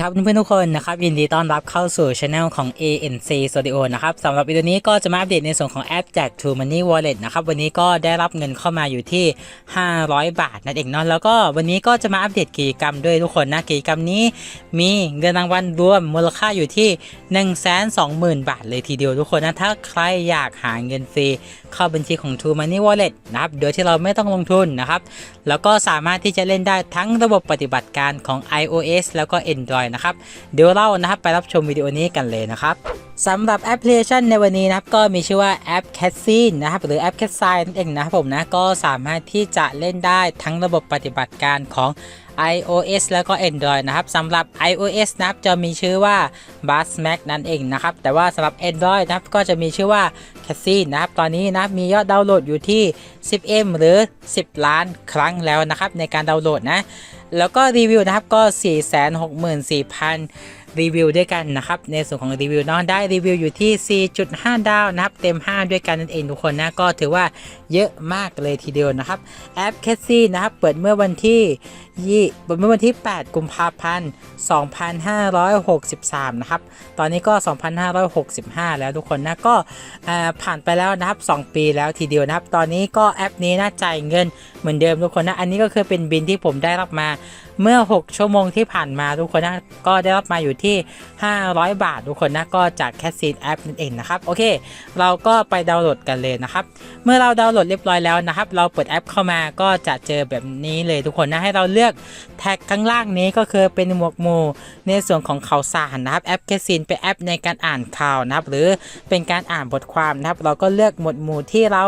ครับเพื่อนๆทุกคนนะครับยินดีต้อนรับเข้าสู่ช anel ของ ANC Studio นะครับสำหรับวิดีโอนี้ก็จะมาอัปเดตในส่วนของแอปแจก True Money Wallet นะครับวันนี้ก็ได้รับเงินเข้ามาอยู่ที่ 500 บาทนั่นเองเนาะแล้วก็วันนี้ก็จะมาอัปเดตกิจกรรมด้วยทุกคนนะกิจกรรมนี้ มีเงินรางวัลรวมมูลค่าอยู่ที่ 120,000 บาทเลยทีเดียวทุกคนนะถ้าใครอยากหาเงินฟรีเข้าบัญชีของ True Money Wallet นะครับโดยที่เราไม่ต้องลงทุนนะครับแล้วก็สามารถที่จะเล่นได้ทั้งระบบปฏิบัติการของ iOS แล้วก็ Android นะครับ เดี๋ยวเรานะครับไปรับชมวิดีโอนี้กันเลยนะครับสำหรับแอปพลิเคชันในวันนี้นะครับก็มีชื่อว่าแอป c a t s i n นะครับหรือแอป c a t s i n นั่นเองนะครับผมนะก็สามารถที่จะเล่นได้ทั้งระบบปฏิบัติการของ iOS แล้วก็ Android นะครับสำหรับ iOS นะครับจะมีชื่อว่า b u z z Max นั่นเองนะครับ แต่ว่าสำหรับ Android นะครับก็จะมีชื่อว่า c a t s i นะครับ ตอนนี้นะมียอดดาวน์โหลดอยู่ที่ 10M หรือ 10 ล้านครั้งแล้วนะครับในการดาวน์โหลดนะ แล้วก็รีวิวนะครับก็ 464,000 รีวิวด้วยกันนะครับ ในส่วนของรีวิวเนาะได้รีวิวอยู่ที่ 4.5 ดาวนะครับ เต็ม 5 ด้วยกันนั่นเองทุกคนนะ ก็ถือว่าเยอะมากเลยทีเดียวนะครับ แอปแคสซี่นะครับ เปิดเมื่อวันที่ยี่เปิดเมื่อวันที่ 8 กุมภาพันธ์ 2563 นะครับ ตอนนี้ก็ 2565 แล้วทุกคนนะ ก็ผ่านไปแล้วนะครับ 2 ปีแล้วทีเดียวนะครับ ตอนนี้ก็แอปนี้น่าจ่ายเงินเหมือนเดิมทุกคนนะ อันนี้ก็คือเป็นบินที่ผมได้รับมาเมื่อ 6 ชั่วโมงที่ผ่านมาทุกคนนะ ก็ได้รับมาอยู่ที่ 500 บาททุกคนนะ ก็จากแคสซีนแอปนั่นเองนะครับ โอเค เราก็ไปดาวน์โหลดกันเลยนะครับ เมื่อเราดาวน์โหลดเรียบร้อยแล้วนะครับ เราเปิดแอปเข้ามาก็จะเจอแบบนี้เลยทุกคนนะ ให้เราเลือกแท็กข้างล่างนี้ก็คือเป็นหมวกหมู่ในส่วนของข่าวสารนะครับแอปแคสซีนเป็นแอปในการอ่านข่าวนะครับ หรือเป็นการอ่านบทความนะครับ เราก็เลือกหมวดหมู่ที่เรา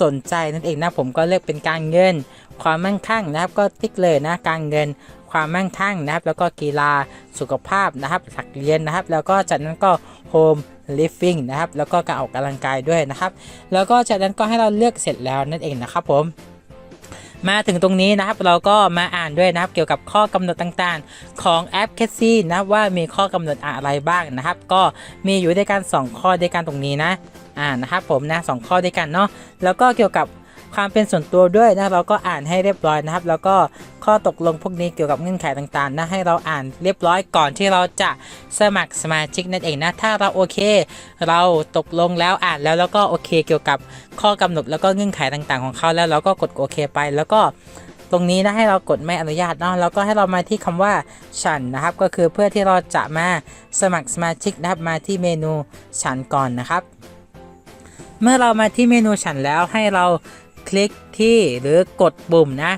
สนใจนั่นเองนะผมก็เลือกเป็นการเงิน ความมั่งคั่งนะครับก็ติ๊กเลยนะการเงินความมั่งคั่งนะครับ แล้วก็กีฬาสุขภาพนะครับหลักเรียนนะครับ แล้วก็จากนั้นก็ home living นะครับ แล้วก็การออกกำลังกายด้วยนะครับ แล้วก็จากนั้นก็ให้เราเลือกเสร็จแล้วนั่นเองนะครับผม มาถึงตรงนี้นะครับเราก็มาอ่านด้วยนะครับ เกี่ยวกับข้อกำหนดต่างๆ ของแอปแคสซี่นะว่ามีข้อกำหนดอะไรบ้างนะครับ ก็มีอยู่ด้วยกัน2ข้อด้วยกันตรงนี้นะอ่านะครับผมนะสองข้อด้วยกันเนาะแล้วก็เกี่ยวกับ ความเป็นส่วนตัวด้วยนะเราก็อ่านให้เรียบร้อยนะครับ แล้วก็ข้อตกลงพวกนี้เกี่ยวกับเงื่อนไขต่างๆนะให้เราอ่านเรียบร้อยก่อนที่เราจะสมัครสมาชิกนั่นเองนะถ้าเราโอเค เราตกลงแล้วอ่านแล้วแล้วก็โอเคเกี่ยวกับข้อกำหนดแล้วก็เงื่อนไขต่างๆ ของเขาแล้วเราก็กดโอเคไปแล้วก็ตรงนี้นะให้เรากดไม่อนุญาตเนาะแล้วก็ให้เรามาที่คำว่าฉันนะครับ ก็คือเพื่อที่เราจะมาสมัครสมาชิกนะครับมาที่เมนูฉันก่อนนะครับ เมื่อเรามาที่เมนูฉันแล้วให้เรา คลิกที่หรือกดปุ่มนะ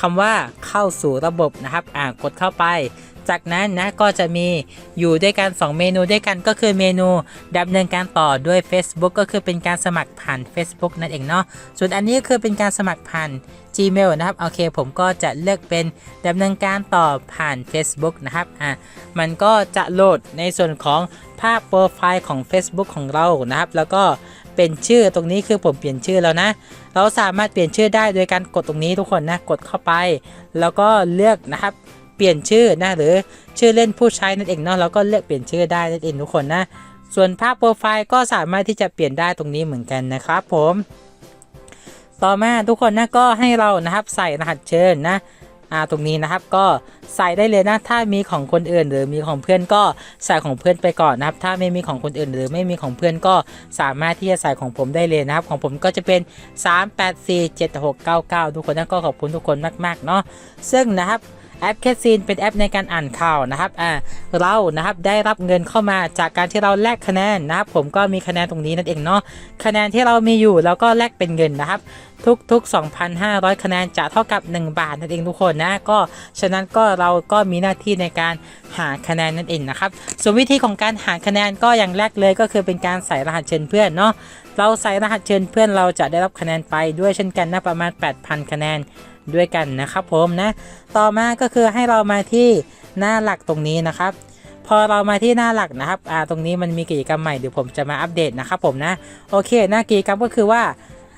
คำว่าเข้าสู่ระบบนะครับอ่ากดเข้าไป จากนั้นนะก็จะมีอยู่ด้วยกัน 2 เมนูด้วยกันก็คือเมนูดำเนินการต่อด้วย Facebook ก็คือเป็นการสมัครผ่าน Facebook นั่นเองเนาะส่วนอันนี้คือเป็นการสมัครผ่าน Gmail นะครับโอเค ผมก็จะเลือกเป็นดำเนินการต่อผ่าน Facebook นะครับอะมันก็จะโหลดในส่วนของภาพโปรไฟล์ของ Facebook ของเรานะครับ แล้วก็ เป็นชื่อตรงนี้คือผมเปลี่ยนชื่อแล้วนะ เราสามารถเปลี่ยนชื่อได้โดยการกดตรงนี้ทุกคนนะกดเข้าไป แล้วก็เลือกนะครับเปลี่ยนชื่อนะหรือชื่อเล่นผู้ใช้นั่นเองเนาะเราก็เลือกเปลี่ยนชื่อได้นั่นเองทุกคนนะ ส่วนภาพโปรไฟล์ก็สามารถที่จะเปลี่ยนได้ตรงนี้เหมือนกันนะครับผม ต่อมาทุกคนนะก็ให้เรานะครับใส่รหัสเชิญนะ อ่าตรงนี้นะครับก็ใส่ได้เลยนะถ้ามีของคนอื่น หรือมีของเพื่อนก็ใส่ของเพื่อนไปก่อนนะครับ ถ้าไม่มีของคนอื่น หรือไม่มีของเพื่อนก็สามารถที่จะใส่ของผมได้เลยนะครับ ของผมก็จะเป็น 3847699 ทุกคนนะก็ขอบคุณทุกคนมากๆเนาะซึ่งนะครับ แอปแคสซีนเป็นแอปในการอ่านข่าวนะครับอ่าเรานะครับได้รับเงินเข้ามาจากการที่เราแลกคะแนนนะครับ ผมก็มีคะแนนตรงนี้นั่นเองเนาะคะแนนที่เรามีอยู่เราก็แลกเป็นเงินนะครับ ทุกๆ 2,500 คะแนนจะเท่ากับ 1 บาทนั่นเองทุกคนนะก็ฉะนั้นก็เราก็มีหน้าที่ในการหาคะแนนนั่นเองนะครับส่วนวิธีของการหาคะแนนก็อย่างแรกเลยก็คือเป็นการใส่รหัสเชิญเพื่อนเนาะเราใส่รหัสเชิญเพื่อนเราจะได้รับคะแนนไปด้วยเช่นกันนะประมาณ 8,000 คะแนน ด้วยกันนะครับผมนะ ต่อมาก็คือให้เรามาที่หน้าหลักตรงนี้นะครับ พอเรามาที่หน้าหลักนะครับอ่าตรงนี้มันมีกิจกรรมใหม่เดี๋ยวผมจะมาอัปเดตนะครับผมนะโอเค หน้ากิจกรรมก็คือว่า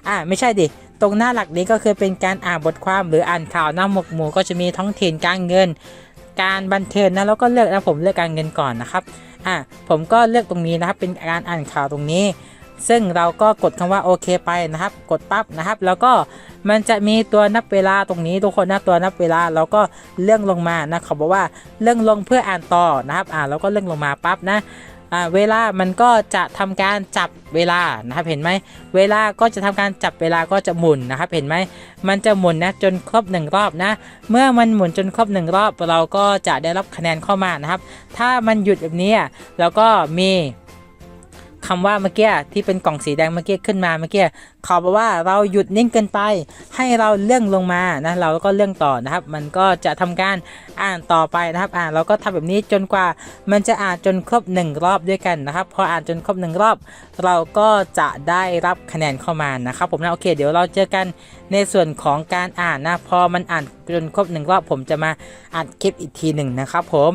อ่าไม่ใช่ดิตรงหน้าหลักนี้ก็คือเป็นการอ่านบทความหรืออ่านข่าวหน้าหมกหมู่ก็จะมีท้องถิ่นการเงิน การบันเทิงนะแล้วก็เลือกนะผมเลือกการเงินก่อนนะครับอ่าผมก็เลือกตรงนี้นะครับเป็นการอ่านข่าวตรงนี้ ซึ่งเราก็กดคำว่าโอเคไปนะครับ กดปั๊บนะครับ แล้วก็มันจะมีตัวนับเวลาตรงนี้ทุกคนนะตัวนับเวลาเราก็เลื่อนลงมานะเขาบอกว่าเลื่อนลงเพื่ออ่านต่อนะครับ อ่าเราก็เลื่อนลงมาปั๊บนะอ่าเวลามันก็จะทำการจับเวลานะครับเห็นไหมเวลาก็จะทำการจับเวลาก็จะหมุนนะครับเห็นไหมมันจะหมุนนะจนครบหนึ่งรอบนะ เมื่อมันหมุนจนครบหนึ่งรอบ เราก็จะได้รับคะแนนเข้ามานะครับ ถ้ามันหยุดแบบนี้แล้วก็มี คำว่าเมื่อกี้ที่เป็นกล่องสีแดงเมื่อกี้ขึ้นมาเมื่อกี้เขาบอกว่าเราหยุดนิ่งเกินไป ให้เราเลื่อนลงมานะเราก็เลื่อนต่อนะครับ มันก็จะทำการอ่านต่อไปนะครับ อ่านเราก็ทำแบบนี้จนกว่า มันจะอ่านจนครบหนึ่งรอบด้วยกันนะครับ พออ่านจนครบหนึ่งรอบ เราก็จะได้รับคะแนนเข้ามานะครับ ผมนะโอเค เดี๋ยวเราเจอกันในส่วนของการอ่านนะพอมันอ่านจนครบหนึ่งรอบผมจะมาอัดคลิปอีกทีหนึ่งนะครับผม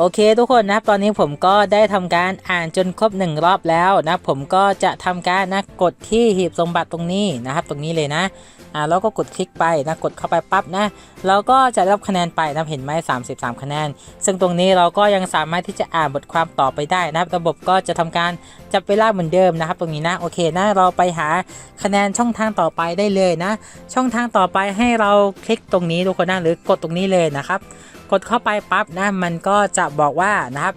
โอเคทุกคนนะครับตอนนี้ผมก็ได้ทำการอ่านจนครบหนึ่งรอบแล้วนะผมก็จะทำการนะกดที่หีบสมบัติตรงนี้นะครับ ตรงนี้เลยนะ อ่าแล้วก็กดคลิกไปนะกดเข้าไปปั๊บนะเราก็จะได้รับคะแนนไปนะเห็นไหม33 คะแนน ซึ่งตรงนี้เราก็ยังสามารถที่จะอ่านบทความต่อไปได้นะครับระบบก็จะทำการจับเวลาเหมือนเดิมนะครับ ตรงนี้นะโอเคนะเราไปหาคะแนนช่องทางต่อไปได้เลยนะ ช่องทางต่อไปให้เราคลิกตรงนี้ทุกคนนะหรือกดตรงนี้เลยนะครับกดเข้าไปปั๊บนะมันก็จะบอกว่านะครับ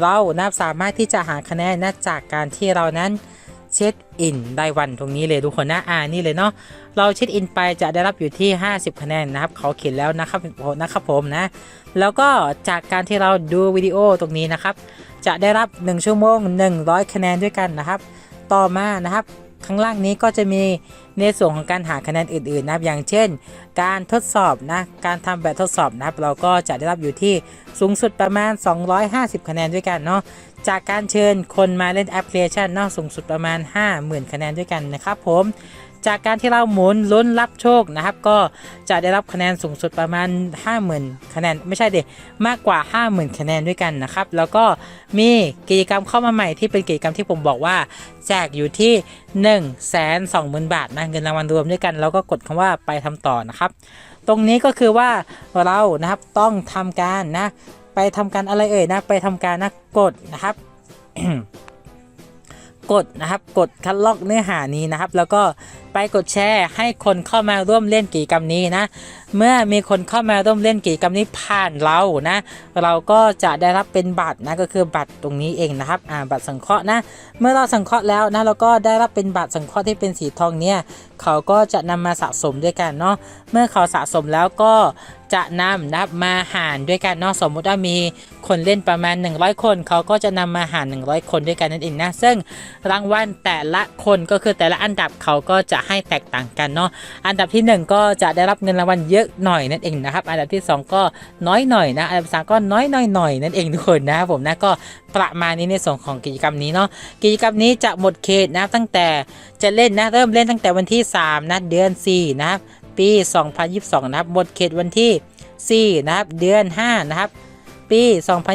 เรานะสามารถที่จะหาคะแนนนะจากการที่เรานั้น เช็คอินได้วันตรงนี้เลยทุกคนนะอ่านี่เลยเนาะเราเช็คอินไปจะได้รับอยู่ที่ 50 คะแนนนะครับเขาเขียนแล้วนะครับนะครับผมนะ แล้วก็จากการที่เราดูวิดีโอตรงนี้นะครับ จะได้รับ 1 ชั่วโมง 100 คะแนนด้วยกันนะครับ ต่อมานะครับข้างล่างนี้ก็จะมีในส่วนของการหาคะแนนอื่นๆนะครับอย่างเช่น การทดสอบนะการทำแบบทดสอบนะครับ เราก็จะได้รับอยู่ที่สูงสุดประมาณ 250 คะแนนด้วยกันเนาะ จากการเชิญคนมาเล่นแอปพลิเคชันเนาะสูงสุดประมาณ 50,000 คะแนนด้วยกันนะครับผมจากการที่เราหมุนลุ้นรับโชคนะครับ ก็จะได้รับคะแนนสูงสุดประมาณ 50,000 คะแนนไม่ใช่เด็มากกว่า 50,000 คะแนนด้วยกันนะครับ แล้วก็มีกิจกรรมเข้ามาใหม่ที่เป็นกิจกรรมที่ผมบอกว่า แจกอยู่ที่ 1 2 0 0 0 0 บาทนะเงินรางวัลรวมด้วยกันแล้วก็กดคำว่าไปทำต่อนะครับ ตรงนี้ก็คือว่าเรานะครับต้องทำการนะ ไปทำการอะไรเอ่ยนะ ไปทำการนะกดนะครับกดนะครับ กดคัดลอกเนื้อหานี้นะครับ แล้วก็ไปกดแชร์ให้คนเข้ามาร่วมเล่นกิจกรรมนี้นะ เมื่อมีคนเข้ามาร่วมเล่นกิจกรรมนี้ผ่านเรานะ เราก็จะได้รับเป็นบัตรนะก็คือบัตรตรงนี้เองนะครับอ่าบัตรสังเคราะห์นะ เมื่อเราสังเคราะห์แล้วนะเราก็ได้รับเป็นบัตรสังเคราะห์ที่เป็นสีทองเนี่ยเขาก็จะนำมาสะสมด้วยกันเนาะเมื่อเขาสะสมแล้วก็จะนำนะครับมาหารด้วยกันเนาะสมมุติว่ามีคนเล่นประมาณ 100 คน เขาก็จะนำมาหาร 100 คนด้วยกันนั่นเองนะซึ่งรางวัลแต่ละคนก็คือแต่ละอันดับเขาก็จะให้แตกต่างกันเนาะอันดับที่ 1 ก็จะได้รับเงินรางวัลเยอะหน่อยนั่นเองนะครับ อันดับที่ 2 ก็น้อยหน่อยนะ อันดับสามก็น้อยหน่อยหน่อยนั่นเองทุกคนนะครับผมนะก็ประมาณนี้ในส่วนของกิจกรรมนี้เนาะกิจกรรมนี้จะหมดเขตนะครับตั้งแต่จะเล่นนะเริ่มเล่นตั้งแต่วันที่ 3นะเดือน 4 นะครับ ปี 2022 นะครับหมดเขตวันที่ 4 นะครับ เดือน 5 นะครับ ปี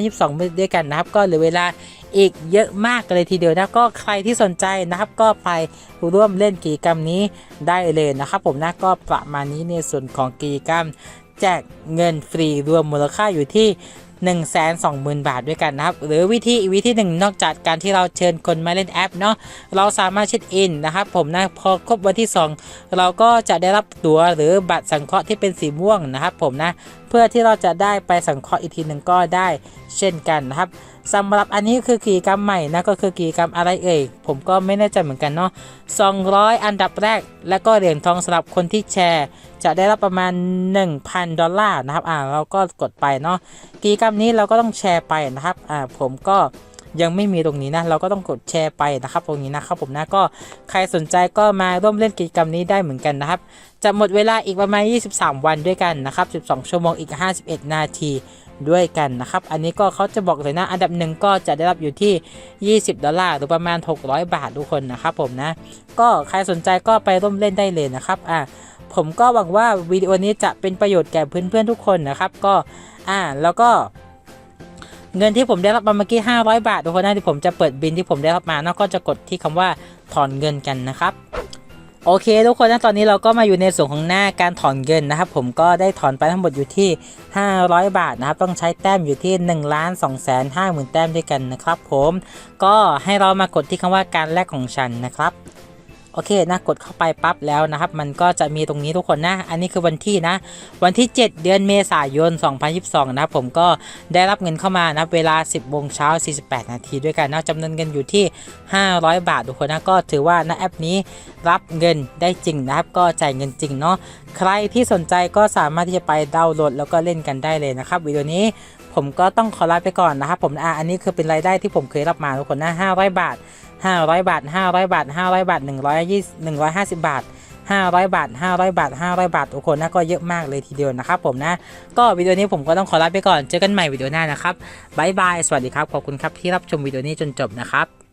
2022 ด้วยกันนะครับ ก็เหลือเวลาอีกเยอะมากเลยทีเดียวนะก็ใครที่สนใจนะครับก็ไปร่วมเล่นกิจกรรมนี้ได้เลยนะครับผมนะก็ประมาณนี้ในส่วนของกิจกรรมแจกเงินฟรีรวมมูลค่าอยู่ที่1 2 0 0 0 0 บาทด้วยกันนะครับ หรือวิธีอีกวิธีหนึ่งนอกจากการที่เราเชิญคนมาเล่นแอปเนาะเราสามารถเช็คอินนะครับ ผมนะพอครบวันที่ 2 เราก็จะได้รับตั๋วหรือบัตรสังเคราะห์ที่เป็นสีม่วงนะครับ ผมนะเพื่อที่เราจะได้ไปสังเคราะห์อีกทีหนึ่งก็ได้เช่นกันนะครับสำหรับอันนี้คือกิจกรรมใหม่นะก็คือกิจกรรมอะไรเอ่ยผมก็ไม่แน่ใจเหมือนกันเนาะ200 อันดับแรก และก็เหรียญทองสำหรับคนที่แชร์ จะได้รับประมาณ 1,000 ดอลลาร์นะครับอ่าเราก็กดไปเนาะกิจกรรมนี้เราก็ต้องแชร์ไปนะครับอ่าผมก็ ยังไม่มีตรงนี้นะเราก็ต้องกดแชร์ไปนะครับ ตรงนี้นะครับผมนะก็ใครสนใจก็มาร่วมเล่นกิจกรรมนี้ได้เหมือนกันนะครับ จะหมดเวลาอีกประมาณ 23 วันด้วยกันนะครับ 12 ชั่วโมงอีก 51 นาทีด้วยกันนะครับ อันนี้ก็เขาจะบอกเลยนะ อันดับหนึ่งก็จะได้รับอยู่ที่ 20 ดอลลาร์หรือประมาณ 600 บาททุกคนนะครับผมนะ ก็ใครสนใจก็ไปร่วมเล่นได้เลยนะครับ อ่า ผมก็หวังว่าวิดีโอนี้จะเป็นประโยชน์แก่เพื่อนๆทุกคนนะครับ ก็ อ่า แล้วก็ เงินที่ผมได้รับมาเมื่อกี้500 บาททุกคนนะที่ผมจะเปิดบินที่ผมได้รับมาเนาะก็จะกดที่คำว่าถอนเงินกันนะครับโอเคทุกคนนะตอนนี้เราก็มาอยู่ในส่วนของหน้าการถอนเงินนะครับ ผมก็ได้ถอนไปทั้งหมดอยู่ที่ 500 บาทนะครับ ต้องใช้แต้มอยู่ที่1ล้าน2แสน5หมื่นแต้มด้วยกันนะครับ ผมก็ให้เรามากดที่คำว่าการแลกของฉันนะครับ เคนะกดเข้าไปปั๊บแล้วนะครับมันก็จะมีตรงนี้ทุกคนนะ อันนี้คือวันที่นะ วันที่ 7 เดือนเมษายน 2022 นะครับผมก็ได้รับเงินเข้ามานะเวลา 10โมงเช้า 48 นาทีด้วยกันนะจำนวนเงินอยู่ที่ 500 บาททุกคนนะก็ถือว่านะแอปนี้รับเงินได้จริงนะครับก็จ่ายเงินจริงเนาะใครที่สนใจก็สามารถที่จะไปดาวน์โหลดแล้วก็เล่นกันได้เลยนะครับวิดีโอนี้ผมก็ต้องขอลาไปก่อนนะครับผมอะอันนี้คือเป็นรายได้ที่ผมเคยรับมาทุกคนนะ500 บาท 500 บาท 500 บาท 500 บาท 120 150 บาท 500 บาท 500 บาท 500 บาท ทุกคนนะก็เยอะมากเลยทีเดียวนะครับผมนะ ก็วิดีโอนี้ผมก็ต้องขอลาไปก่อน เจอกันใหม่วิดีโอหน้านะครับ บ๊ายบาย สวัสดีครับ ขอบคุณครับที่รับชมวิดีโอนี้จนจบนะครับ